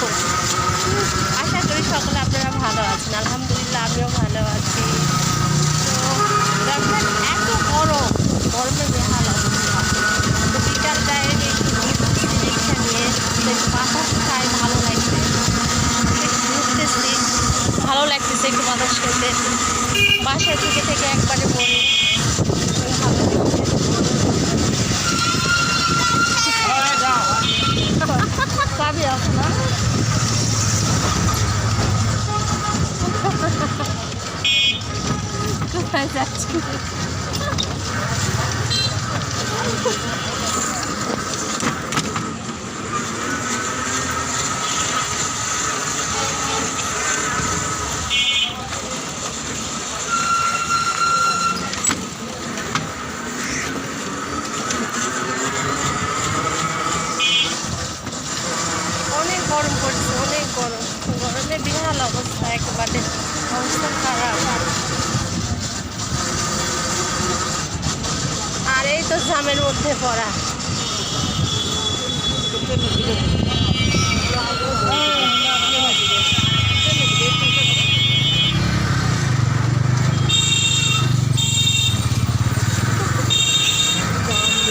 খুব আশা করি সকলে আপনারা ভালো আছেন। আলহামদুলিল্লাহ, আমিও ভালো আছি। তো এত গরম তো নিয়ে বাতাস খাই, ভালো লাগছে। ভালো লাগতেছে একটু বাতাস খেতে। বাসায় থেকে থেকে একবারে বলি ভালো লাগছে পাবি আপনার কোথায় যাচ্ছি গরম পড়ছে অনেক গরম। গরমে বিহাল অবস্থা একেবারে অবস্থা খারাপ। জামের মধ্যে পড়া।